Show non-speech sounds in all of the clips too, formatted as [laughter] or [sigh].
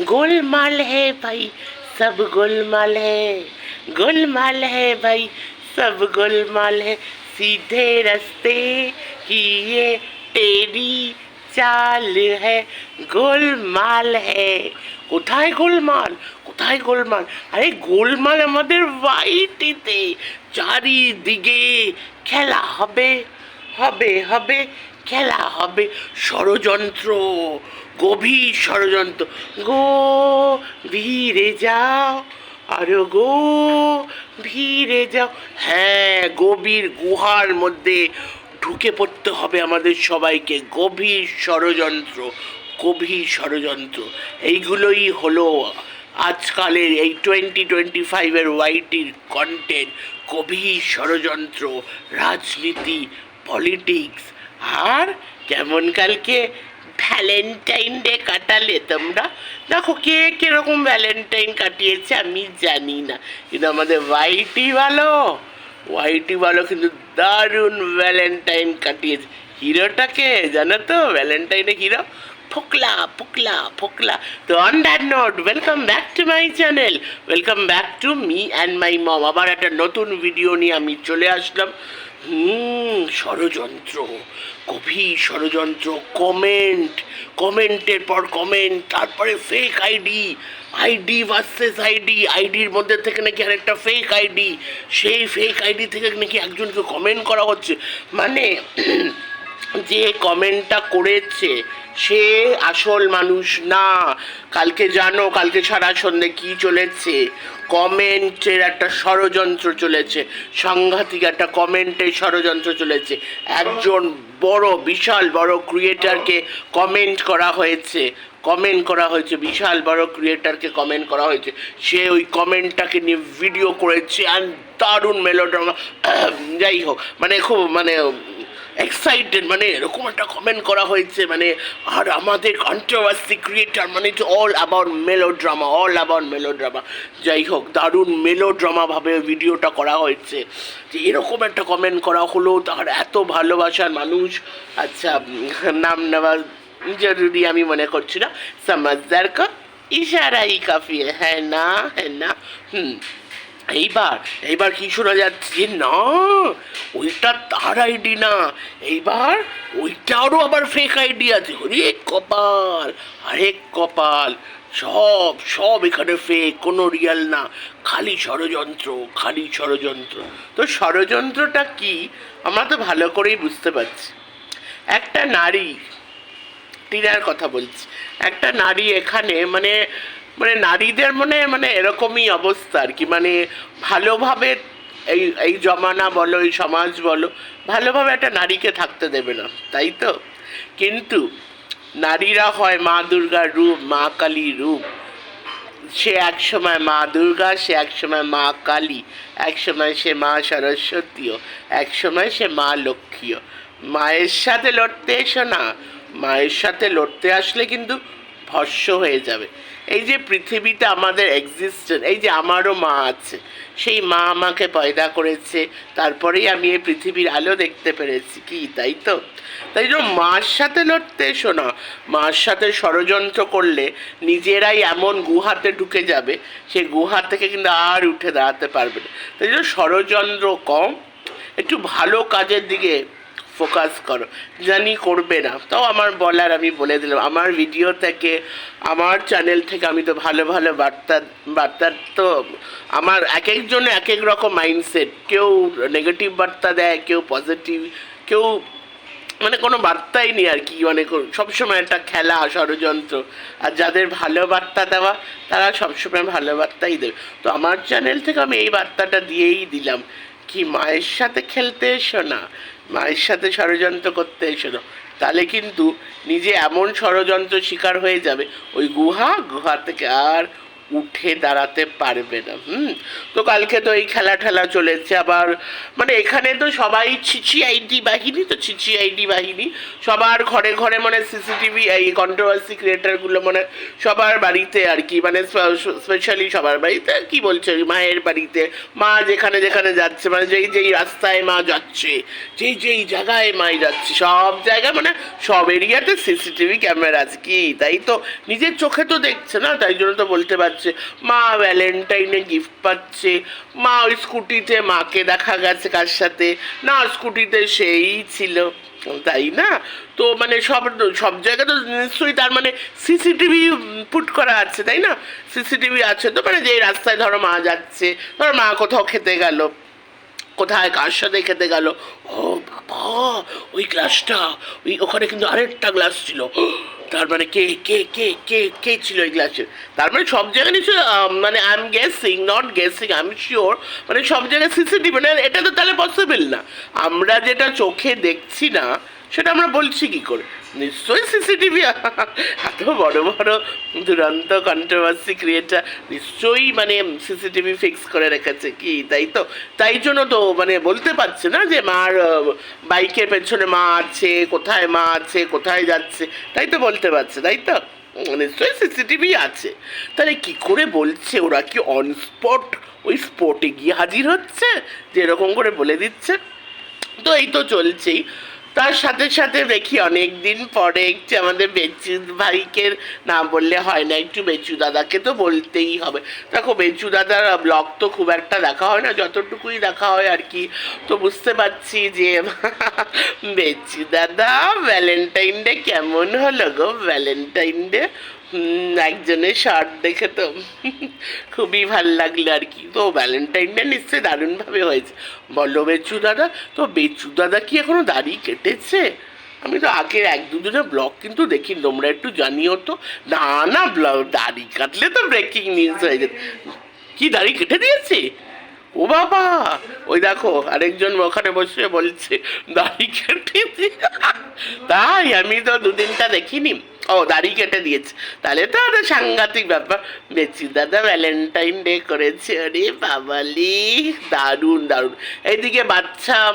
गोलमाल है भाई सब गोलमाल है गोलमाल है भाई सब गोलमाल है सीधे रास्ते की ये टेढ़ी চাল है গোলমাল है কোথায় গোলমাল কোথায় গোলমাল আরে গোলমাল আমাদের বাড়িটিতে চারিদিকে খেলা হবে হবে হবে খেলা হবে ষড়যন্ত্র, গভীর ষড়যন্ত্র। গো ধীরে যাও, আরও গো ধীরে যাও। হ্যাঁ গভীর গুহার মধ্যে ঢুকে পড়তে হবে আমাদের সবাইকে। গভীর ষড়যন্ত্র গভীর ষড়যন্ত্র। এইগুলোই হলো আজকালের এই টোয়েন্টি টোয়েন্টি ফাইভের ওয়াইটির কন্টেন্ট গভীর ষড়যন্ত্র, রাজনীতি পলিটিক্স আর কেমন কালকে ভ্যালেন্টাইন ডে কাটালে তোমরা? দেখো কে কীরকম ভ্যালেন্টাইন কাটিয়েছে আমি জানি না। কিন্তু আমাদের ওয়াইটি ভালো। ওয়াইটি ভালো কিন্তু দারুণ ভ্যালেন্টাইন কাটিয়েছে। হিরোটাকে জানো তো? ভ্যালেন্টাইনে হিরো? ফোকলা ফোকলা ফোকলা তো on that note welcome back to my channel welcome back to me and my mom আবার একটা নতুন ভিডিও নিয়ে আমি চলে আসলাম। হুম, ষড়যন্ত্র, গভীর ষড়যন্ত্র কমেন্ট কমেন্টের পর কমেন্ট তারপরে fake ID ID versus ID আইডির মধ্যে থেকে নাকি আরেকটা ফেক আইডি সেই ফেক আইডি থেকে নাকি একজনকে কমেন্ট করা হচ্ছে। মানে যে কমেন্টটা করেছে, সে আসল মানুষ না। কালকে জানো, কালকে সারা সন্ধে কি চলেছে? কমেন্টের একটা ষড়যন্ত্র চলেছে। সাংঘাতিক একটা কমেন্টের ষড়যন্ত্র চলেছে। একজন বড়, বিশাল বড় ক্রিয়েটারকে কমেন্ট করা হয়েছে। কমেন্ট করা হয়েছে, বিশাল বড় ক্রিয়েটারকে কমেন্ট করা হয়েছে। সে ওই কমেন্টটাকে নিয়ে ভিডিও করেছে আর দারুণ মেলোড্রামা [coughs] যাই হোক মানে খুব মানে এক্সাইটেড মানে এরকম একটা কমেন্ট করা হয়েছে মানে আর আমাদের কন্ট্রোভার্সি ক্রিয়েটার মানে it's all about melodrama all about melodrama যাই হোক, দারুণ মেলো ড্রামাভাবে ভিডিওটা করা হয়েছে। যে এরকম একটা কমেন্ট করা হলো, তার এত ভালোবাসার মানুষ আচ্ছা নাম নেওয়া জরুরি আমি মনে করছি না সমাজদার কা ইশারাই কাফি হ্যাঁ না হ্যাঁ না, হুম। এইবার এইবার কি শোনা যাচ্ছে? না, ওইটা তার আইডি না। এইবার ওইটারও আবার ফেক আইডি আছে। হরে কপাল, আরে কপাল। সব সব এখানে ফেক কোনো রিয়াল না। খালি ষড়যন্ত্র খালি ষড়যন্ত্র। তো ষড়যন্ত্রটা কি? আমরা তো ভালো করেই বুঝতে পারছি। একটা নারী, টিনার কথা বলছি। একটা নারী এখানে মানে মানে নারীদের মনে মানে এরকমই অবস্থা আর কি। মানে ভালোভাবে এই এই জমানা বলো, এই সমাজ বলো, ভালোভাবে একটা নারীকে থাকতে দেবে না, তাই তো? কিন্তু নারীরা হয় মা দুর্গার রূপ, মা কালীর রূপ। সে এক সময় মা দুর্গা, সে এক সময় মা কালী, এক সময় সে মা সরস্বতীও, এক সময় সে মা লক্ষ্মীও। মায়ের সাথে লড়তে এসো না, মায়ের সাথে লড়তে আসলে কিন্তু ভস্য হয়ে যাবে। এই যে পৃথিবীতে আমাদের এক্সিস্টেন্স এই যে আমারও মা আছে, সেই মা আমাকে পয়দা করেছে, তারপরেই আমি এই পৃথিবীর আলো দেখতে পেরেছি। কি, তাই তো? তাই জন্য মার সাথে লড়তে এসো না মার সাথে ষড়যন্ত্র করলে নিজেরাই এমন গুহাতে ঢুকে যাবে সেই গুহা থেকে কিন্তু আর উঠে দাঁড়াতে পারবে না। তাই জন্য ষড়যন্ত্র কম, একটু ভালো কাজের দিকে ফোকাস করো। জানি করবে না। তাও আমার বলার আমি বলে দিলাম। আমার ভিডিও থেকে, আমার চ্যানেল থেকে আমি তো ভালো ভালো বার্তা বার্তার তো আমার এক একজনে এক এক রকম মাইন্ডসেট কেউ নেগেটিভ বার্তা দেয়, কেউ পজিটিভ কেউ মানে কোনো বার্তাই নেই আর কি। মানে সবসময় একটা খেলা, ষড়যন্ত্র। আর যাদের ভালো বার্তা দেওয়া, তারা সবসময় ভালো বার্তাই দেবে। তো আমার চ্যানেল থেকে আমি এই বার্তাটা দিয়েই দিলাম। কি মায়ের সাথে খেলতে এসো না। মায়ের সাথে ষড়যন্ত্র করতে এসো তাহলে কিন্তু নিজে এমন ষড়যন্ত্র শিকার হয়ে যাবে, ওই গুহা গুহা থেকে আর উঠে দাঁড়াতে পারবে না, হুম? তো কালকে তো এই খেলা ঠেলা চলেছে, আবার মানে এখানে তো সবাই ছিচি আইডি বাহিনী, তো ছিচি আইডি বাহিনী, সবার ঘরে ঘরে মানে সিসিটিভি, এই কন্ট্রোভার্সি ক্রিয়েটারগুলো মানে সবার বাড়িতে আর কি মানে স্পেশালি সবার বাড়িতে, কি বলছে মায়ের বাড়িতে, মা যেখানে যেখানে যাচ্ছে মানে যেই যেই রাস্তায় মা যাচ্ছে, যেই যেই জায়গায় মাই যাচ্ছে, সব জায়গায় মানে সব এরিয়াতে সিসিটিভি ক্যামেরা আছে কি, তাই তো নিজের চোখে তো দেখছে না, তাই জন্য তো বলতে পারছে মা ভ্যালেন্টাইনে গিফট পাচ্ছে, মা ওই স্কুটিতে মাকে দেখা গেছে কার সাথে। না স্কুটিতে সেই ছিল, তাই না? তো মানে সব সব জায়গায় তো নিশ্চয়ই তার মানে সিসিটিভি পুট করা আছে, তাই না? সিসিটিভি আছে তো মানে যে রাস্তায় ধরো মা যাচ্ছে, ধরো মা কোথাও খেতে গেল। কোথায়? কার সাথে খেতে গেল? ও বাবা, ওই গ্লাসটা, ওই ওখানে কিন্তু আরেকটা গ্লাস ছিল। তার মানে কে কে কে কে কে ছিল ওই গ্লাসে? তার মানে সব জায়গায় নিশ্চয় মানে I am guessing not guessing I am sure মানে সব জায়গায় সিসিটিভি মানে এটা তো তাহলে পসিবল না। আমরা যেটা চোখে দেখছি না, সেটা আমরা বলছি কি করে? নিশ্চয়ই সিসিটিভি এত বড় বড় দুরন্ত কন্ট্রোভার্সি ক্রিয়েটার নিশ্চয়ই মানে সিসিটিভি ফিক্স করে রেখেছে। কি, তাই তো? তাই জন্য তো মানে বলতে পারছে না যে মার বাইকের পেছনে মা আছে, কোথায় মা আছে, কোথায় যাচ্ছে। তাই তো বলতে পারছে, তাই তো? নিশ্চয়ই সিসিটিভি আছে। তাহলে কি করে বলছে ওরা? কি অন স্পট ওই স্পটে গিয়ে হাজির হচ্ছে? যে এরকম করে বলে দিচ্ছে? তো এই তো চলছেই। তার সাথে সাথে দেখি অনেক দিন পরে একটু আমাদের বেচু ভাইকে না বললে হয় না, একটু বেচু দাদাকে তো বলতেই হবে। দেখো বেচু দাদার ব্লগ তো খুব একটা দেখা হয় না, যতটুকুই দেখা হয় আর কি। তো বুঝতে পারছি যে [laughs] বেচু দাদা ভ্যালেন্টাইন ডে কেমন হলো গো? ভ্যালেন্টাইন ডে একজনের শার্ট দেখে তো খুবই ভালো লাগল আর কি। তো ভ্যালেন্টাইনটা নিশ্চয়ই দারুণভাবে হয়েছে। বলো বেচু দাদা, তো বেচু দাদা কি এখনও দাড়ি কেটেছে? আমি তো আগের এক দুদিনের ব্লগ কিন্তু দেখি তোমরা একটু জানিও তো। না না ব্লগ দাড়ি কাটলে তো ব্রেকিং নিউজ হয়ে যেত। কি দাড়ি কেটে দিয়েছে? ও বাবা, ওই দেখো, আরেকজন ওখানে বসে বলছে, দাড়ি কেটে তাই আমি তো দুদিনটা দেখিনি। ও, দাড়ি কেটে দিয়েছে। তাহলে তো একটা সাংঘাতিক ব্যাপার। বেচি দাদা ভ্যালেন্টাইন ডে করেছে। আরে বাবালি, দারুণ দারুণ। এইদিকে বাচ্চা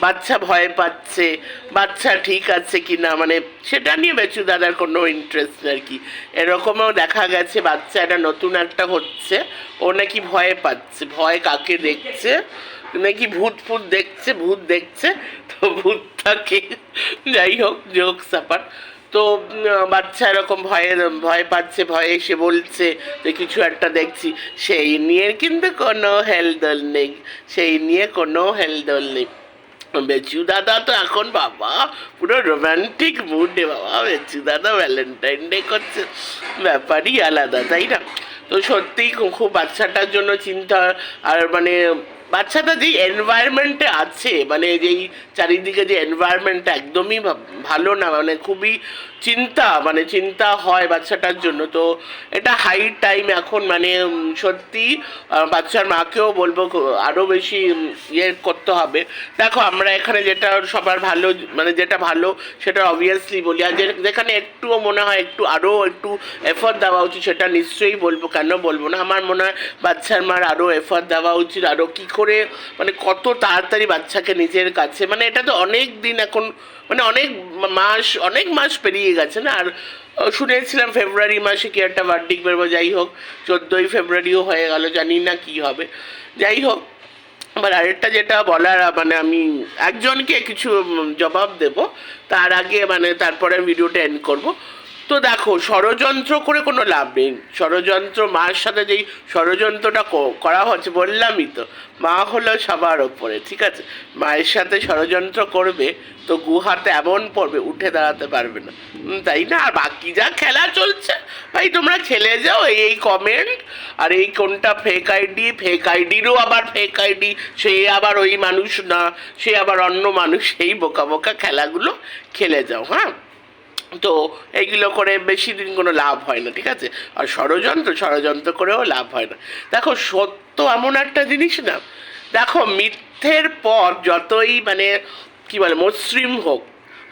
বাচ্চা ভয় পাচ্ছে। বাচ্চা ঠিক আছে কি না মানে সেটা নিয়ে বেচু দাদার কোনো ইন্টারেস্ট আর কি। এরকমও দেখা গেছে বাচ্চা একটা নতুন একটা হচ্ছে। ও নাকি ভয় পাচ্ছে। ভয় কাকে দেখছে? নাকি ভূত ফুত দেখছে? ভূত দেখছে? তো ভূতটাকে যাই হোক যোগ সাপার। তো বাচ্চা এরকম ভয়ে, ভয় পাচ্ছে, ভয়ে এসে বলছে যে কিছু একটা দেখছি। সেই নিয়ে কিন্তু কোনো হেলদোল নেই। সেই নিয়ে কোনো হেলদোল নেই। বেচু দাদা তো এখন বাবা, পুরো রোমান্টিক মুডে বাবা। বেচু দাদা ভ্যালেন্টাইন ডে করছে। ব্যাপারই আলাদা, তাই না? তো সত্যিই খুব বাচ্চাটার জন্য চিন্তা, আর মানে বাচ্চাটা যেই এনভায়রনমেন্টে আছে মানে যেই চারিদিকে যে এনভায়রনমেন্টটা একদমই ভালো না মানে খুবই চিন্তা মানে চিন্তা হয় বাচ্চাটার জন্য। তো এটা হাই টাইম এখন মানে সত্যি বাচ্চার মাকেও বলব আরও বেশি ইয়ে করতে হবে। দেখো, আমরা এখানে যেটা সবার ভালো মানে যেটা ভালো, সেটা অবভিয়াসলি বলি। আর যেখানে একটুও মনে হয় একটু আরও একটু এফর্ট দেওয়া উচিত, সেটা নিশ্চয়ই বলব। কেন বলব না? আমার মনে হয় বাচ্চার মার আরও এফর্ট দেওয়া উচিত আরও কী করে মানে কত তাড়াতাড়ি বাচ্চাকে নিজের কাছে মানে এটা তো অনেক দিন এখন মানে অনেক মাস অনেক মাস পেরিয়ে গেছে না? আর শুনেছিলাম ফেব্রুয়ারি মাসে কি একটা বার্থডে বেরোবো, যাই হোক, চোদ্দোই ফেব্রুয়ারিও হয়ে গেল, জানি না কি হবে। যাই হোক আবার আরেকটা যেটা বলার মানে আমি একজনকে কিছু জবাব দেব, তার আগে মানে তারপরে ভিডিওটা এন্ড করব। তো দেখো, ষড়যন্ত্র করে কোনো লাভ নেই। ষড়যন্ত্র মার সাথে যেই ষড়যন্ত্রটা করা হচ্ছে, বললামই তো, মা হলো সবার ওপরে, ঠিক আছে? মায়ের সাথে ষড়যন্ত্র করবে, তো গুহাতে এমন পড়বে, উঠে দাঁড়াতে পারবে না। তাই না? আর বাকি যা খেলা চলছে, ভাই তোমরা খেলে যাও, এই এই কমেন্ট আর এই কোনটা ফেক আইডি ফেক আইডিরও আবার ফেক আইডি সে আবার ওই মানুষ না, সে আবার অন্য মানুষ এই বোকা বোকা খেলাগুলো খেলে যাও হ্যাঁ? তো এইগুলো করে বেশি দিন কোনো লাভ হয় না, ঠিক আছে? আর ষড়যন্ত্র ষড়যন্ত্র করেও লাভ হয় না। দেখো, সত্য এমন একটা জিনিস না, দেখো, মিথ্যের পর যতই মানে কি বলে, মসৃণ হোক,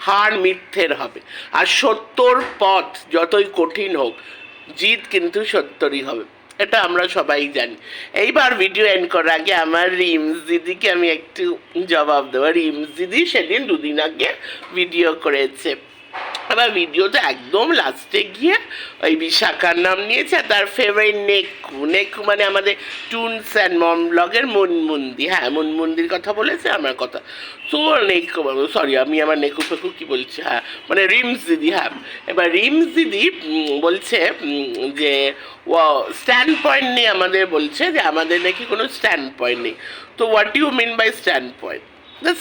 হার মিথ্যের হবে। আর সত্যর পথ যতই কঠিন হোক, জিত কিন্তু সত্যরই হবে। এটা আমরা সবাই জানি। এইবার ভিডিও এন্ড করার আগে আমার রিমস দিদিকে আমি একটু জবাব দেবো। রিমস দিদি সেদিন দুদিন আগে ভিডিও করেছে। আবার ভিডিওতে একদম লাস্টে গিয়ে ওই বিশাখার নাম নিয়েছে আর তার ফেভারিট নেকু। নেকু মানে আমাদের টুনস অ্যান্ড মম ব্লগের মুনমুন্দি। হ্যাঁ মুনমুন্দির কথা বলেছে, আমার কথা। তো নেকু সরি আমি আমার নেকু ফেকু কি বলছি? হ্যাঁ মানে রিমস দিদি হ্যাঁ। এবার রিমস দিদি বলছে যে যে স্ট্যান্ড পয়েন্ট নিয়ে আমাদের বলছে যে, আমাদের নাকি কোনো স্ট্যান্ড পয়েন্ট নেই। তো what you mean by standpoint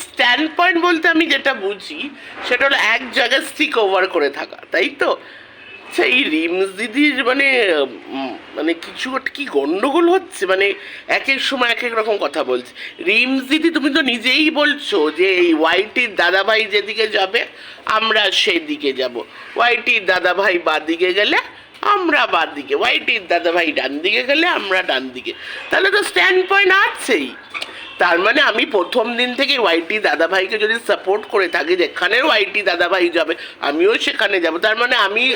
standpoint বলতে আমি যেটা বুঝি, সেটা হলো এক জায়গায় স্টিক ওভার করে থাকা, তাই তো? সেই রিমস দিদির মানে মানে কিছু কি গন্ডগোল হচ্ছে? মানে এক এক সময় এক এক রকম কথা বলছে। রিমস দিদি, তুমি তো নিজেই বলছো যে এই ওয়াইটির দাদাভাই যেদিকে যাবে, আমরা সেদিকে যাব। ওয়াইটির দাদাভাই বাদিকে গেলে, আমরা বাদ দিকে ওয়াইটির দাদাভাই ডান দিকে গেলে, আমরা ডান দিকে তাহলে তো স্ট্যান্ড পয়েন্ট আছেই। তার মানে আমি প্রথম দিন থেকে ওয়াইটি দাদাভাইকে যদি সাপোর্ট করে থাকি, যেখানে ওয়াইটি দাদাভাই যাবে, আমিও সেখানে যাব। তার মানে আমি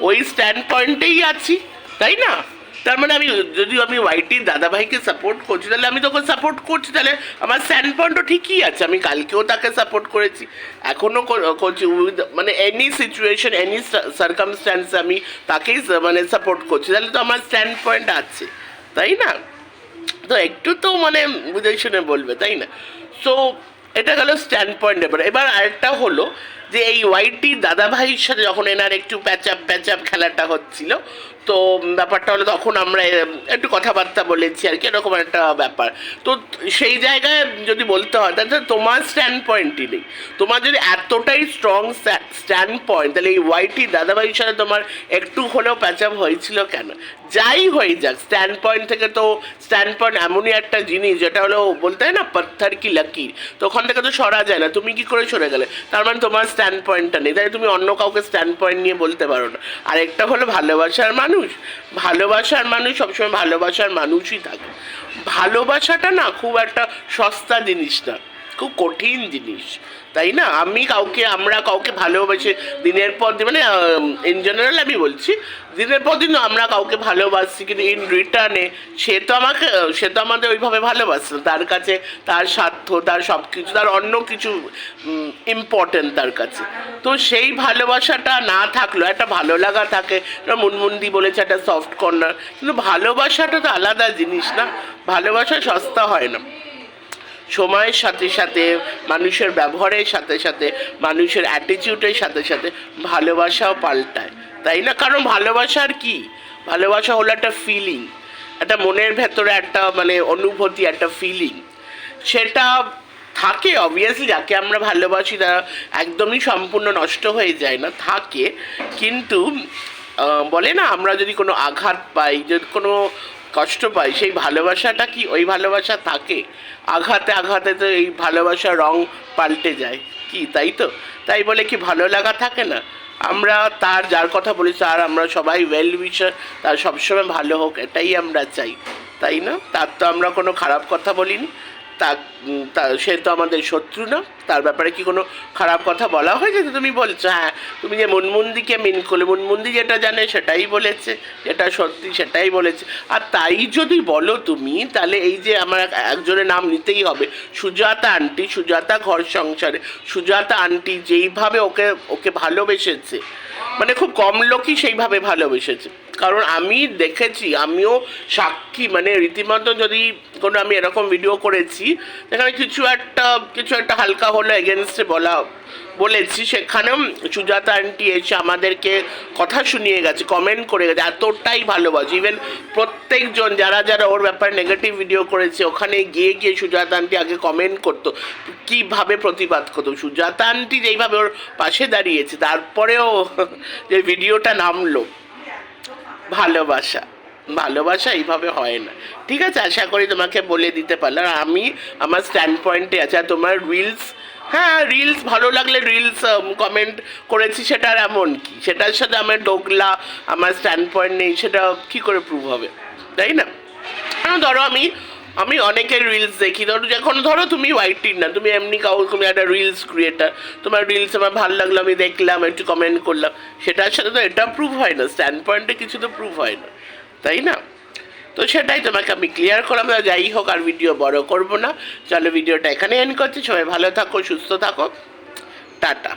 ওই স্ট্যান্ড পয়েন্টেই আছি, তাই না? তার মানে আমি যদি আমি ওয়াইটি দাদাভাইকে সাপোর্ট করছি, তাহলে আমি তোকে সাপোর্ট করছি। তাহলে আমার স্ট্যান্ড পয়েন্টও ঠিকই আছে, আমি কালকেও তাকে সাপোর্ট করেছি। এখনও করছি with- মানে এনি সিচুয়েশন এনি সার্কামস্ট্যান্স আমি তাকেই মানে সাপোর্ট করছি। তাহলে তো আমার স্ট্যান্ড পয়েন্ট আছে, তাই না? তো একটু তো মানে বুঝে শুনে বলবে, তাই না? সো এটা গেল স্ট্যান্ড পয়েন্ট এবার। এবার আরেকটা হলো যে এই ওয়াইটি দাদা ভাইয়ের সাথে যখন এনার একটু প্যাচ আপ প্যাচ আপ খেলাটা হচ্ছিল, তো ব্যাপারটা হলো তখন আমরা একটু কথাবার্তা বলেছি আর কি, এরকম একটা ব্যাপার। তো সেই জায়গায় যদি বলতে হয়, তাহলে তোমার স্ট্যান্ড পয়েন্টই নেই। তোমার যদি এতটাই স্ট্রং স্ট্যান্ড পয়েন্ট তাহলে এই ওয়াইটি দাদাভাইয়ের সাথে তোমার একটু হলেও প্যাচ আপ হয়েছিল কেন? যাই হয়ে যাক স্ট্যান্ড পয়েন্ট থেকে তো স্ট্যান্ড পয়েন্ট এমনই একটা জিনিস, যেটা হলো বলতে হয় না, পাত্থার কি লাকি তো ওখান থেকে তো সরা যায় না, তুমি কি করে সরে গেলে? তার মানে তোমার স্ট্যান্ড পয়েন্টটা নেই। তাই তুমি অন্য কাউকে স্ট্যান্ড পয়েন্ট নিয়ে বলতে পারো না। আরেকটা হলো ভালোবাসার মানুষ। ভালোবাসার মানুষ সবসময় ভালোবাসার মানুষই থাকে। ভালোবাসাটা না খুব একটা সস্তা জিনিস না, খুব কঠিন জিনিস। তাই না? আমি কাউকে, আমরা কাউকে ভালোবাসি দিনের পর দিন মানে ইন জেনারেল আমি বলছি, দিনের পর দিন আমরা কাউকে ভালোবাসছি কিন্তু ইন রিটার্নে সে তো আমাকে, সে তো আমাদের ওইভাবে ভালোবাসে না। তার কাছে তার স্বার্থ, তার সব কিছু তার অন্য কিছু ইম্পর্টেন্ট তার কাছে। তো সেই ভালোবাসাটা না থাকলেও, একটা ভালো লাগা থাকে। মুনমুন্দি বলেছে, একটা সফট কর্নার কিন্তু ভালোবাসাটা তো আলাদা জিনিস না। ভালোবাসা সস্তা হয় না। সময়ের সাথে সাথে, মানুষের ব্যবহারের সাথে সাথে, মানুষের অ্যাটিটিউডের সাথে সাথে ভালোবাসাও পাল্টায়। তাই না? কারণ ভালোবাসা আর কি? ভালোবাসা হলো একটা ফিলিং একটা মনের ভেতরে একটা মানে অনুভূতি, একটা ফিলিং সেটা থাকে অবভিয়াসলি যাকে আমরা ভালোবাসি তারা একদমই সম্পূর্ণ নষ্ট হয়ে যায় না, থাকে। কিন্তু বলে না, আমরা যদি কোনো আঘাত পাই, যদি কোনো কষ্ট পায়, সেই ভালোবাসাটা কি ওই ভালোবাসা থাকে? আঘাতে আঘাতে তো এই ভালোবাসা রং পাল্টে যায়। কি, তাই তো? তাই বলে কি ভালো লাগা থাকে না? আমরা তার যার কথা বলি, তার আমরা সবাই ওয়েল উইশার তার সবসময় ভালো হোক, এটাই আমরা চাই। তাই না? তার তো আমরা কোনো খারাপ কথা বলিনি। তা তা, সে তো আমাদের শত্রু না। তার ব্যাপারে কি কোনো খারাপ কথা বলা হয়েছে? যে তুমি বলছো হ্যাঁ তুমি যে মুনমুন্দিকে মিন করলে, মুনমুন্দি যেটা জানে সেটাই বলেছে, যেটা সত্যি সেটাই বলেছে। আর তাই যদি বলো তুমি, তাহলে এই যে আমার এক- একজনের নাম নিতেই হবে, সুজাতা আন্টি সুজাতা ঘর সংসারে। সুজাতা আন্টি যেইভাবে ওকে ওকে ভালোবেসেছে মানে খুব কম লোকই সেইভাবে ভালোবেসেছে। কারণ আমি দেখেছি, আমিও সাক্ষী মানে রীতিমতো যদি কোনো আমি এরকম ভিডিও করেছি, সেখানে কিছু একটা কিছু একটা হালকা হলো এগেনস্টে বলা, বলেছি। সেখানেও সুজাতা আন্টি এসে আমাদেরকে কথা শুনিয়ে গেছে কমেন্ট করে গেছে, এতটাই ভালোবাসে। ইভেন প্রত্যেকজন, যারা যারা ওর ব্যাপারে নেগেটিভ ভিডিও করেছে, ওখানে গিয়ে গিয়ে সুজাতা আন্টি আগে কমেন্ট করতো, কীভাবে প্রতিবাদ করতো। সুজাতা আন্টি যেইভাবে ওর পাশে দাঁড়িয়েছে, তারপরেও [laughs] যে ভিডিওটা নামলো। ভালোবাসা। ভালোবাসা এইভাবে হয় না। ঠিক আছে, আশা করি তোমাকে বলে দিতে পারলাম। আমি আমার স্ট্যান্ড পয়েন্টে আছে, আর তোমার রিলস হ্যাঁ রিলস ভালো লাগলে রিলস কমেন্ট করেছি সেটার এমন কি? সেটার সাথে আমার ডোকলা আমার স্ট্যান্ড পয়েন্ট নেই, সেটা কী করে প্রুভ হবে? তাই না? ধরো আমি আমি অনেকের রিলস দেখি। ধরো, যখন ধরো তুমি ওয়াইটির না তুমি এমনি কাউ তুমি একটা রিলস ক্রিয়েটার তোমার রিলস আমার ভালো লাগল, আমি দেখলাম, একটু কমেন্ট করলাম। সেটার সাথে তো এটা প্রুভ হয় না স্ট্যান্ড পয়েন্টে কিছু তো প্রুভ হয় না, তাই না? তো সেটাই তোমাকে আমি ক্লিয়ার করলাম যাই হোক, আর ভিডিও বড় করব না। চলো ভিডিওটা এখানে এন্ড করছি। সবাই ভালো থাকো, সুস্থ থাকো। টাটা।